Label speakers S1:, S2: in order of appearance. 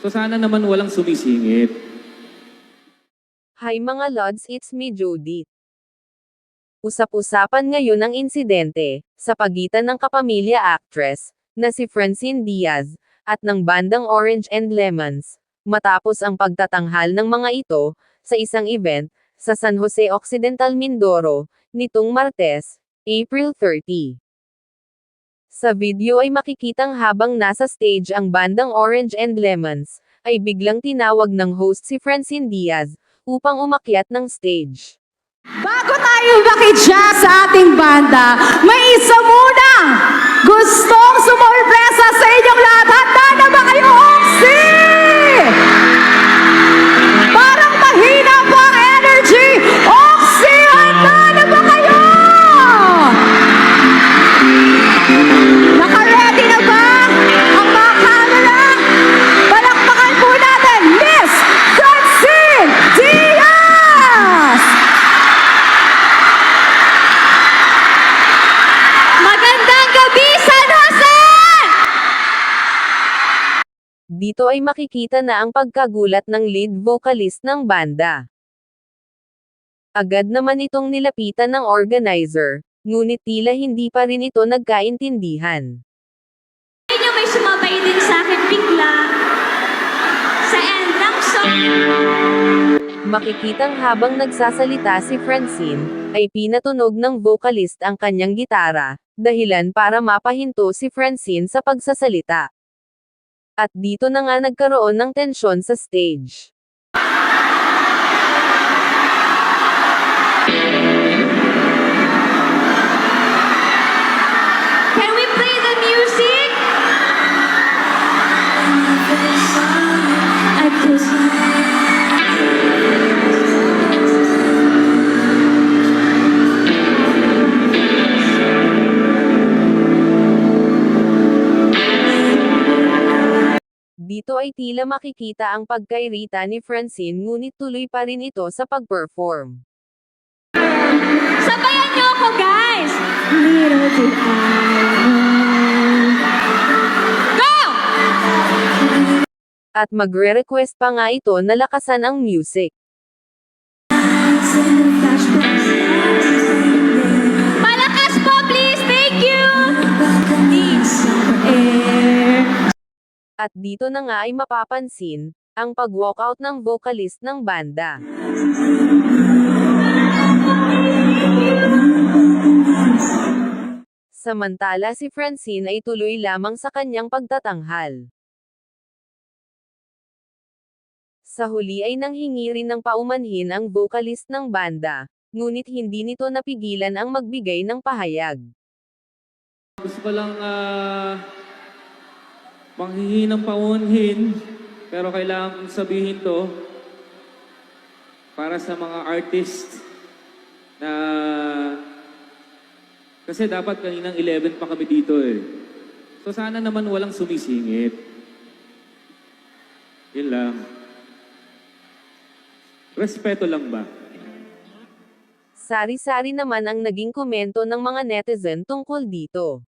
S1: So sana naman walang sumisingit.
S2: Hi mga Lods, it's me Judith. Usap-usapan ngayon ang insidente, sa pagitan ng kapamilya actress, na si Francine Diaz, at ng bandang Orange and Lemons, matapos ang pagtatanghal ng mga ito, sa isang event, sa San Jose Occidental Mindoro, nitong Martes, April 30. Sa video ay makikitang habang nasa stage ang bandang Orange and Lemons, ay biglang tinawag ng host si Francine Diaz, upang umakyat ng stage.
S3: Bago tayo makidya sa ating banda, may isa muna gustong sumorpresa sa inyong lahat.
S2: Dito ay makikita na ang pagkagulat ng lead vocalist ng banda. Agad naman itong nilapitan ng organizer, ngunit tila hindi pa rin ito nagkaintindihan.
S4: Inyo may sumabay din sa akin bigla. Sa end ng song.
S2: Makikitang habang nagsasalita si Francine, ay pinatunog ng vocalist ang kanyang gitara, dahilan para mapahinto si Francine sa pagsasalita. At dito na nga nagkaroon ng tensyon sa stage. Dito ay tila makikita ang pagkairita ni Francine ngunit tuloy pa rin ito sa pag-perform.
S4: Sabayan niyo ako, guys!
S3: Little did I
S4: Go!
S2: At magre-request pa nga ito na lakasan ang music. At dito na nga ay mapapansin, ang pag-walkout ng vocalist ng banda. Samantala si Francine ay tuloy lamang sa kanyang pagtatanghal. Sa huli ay nanghingi rin ng paumanhin ang vocalist ng banda, ngunit hindi nito napigilan ang magbigay ng pahayag.
S1: Gusto ko lang uh, manghihi ng paunhin, pero kailangan kong sabihin to para sa mga artist na kasi dapat kaninang 11 pa kami dito eh. So sana naman walang sumisingit. Yun lang. Respeto lang ba?
S2: Sari-sari naman ang naging komento ng mga netizen tungkol dito.